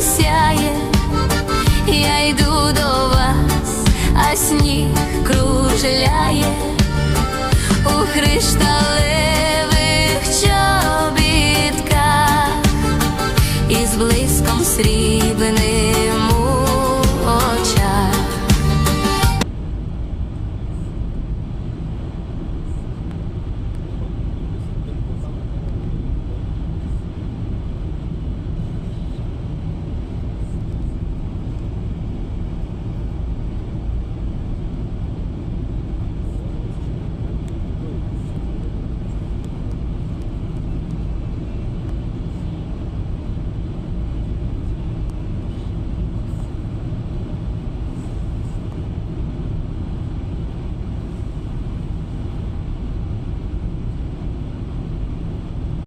сяє, я йду до вас, а сніг кружляє у хришталевих чобітках із блиском срібних.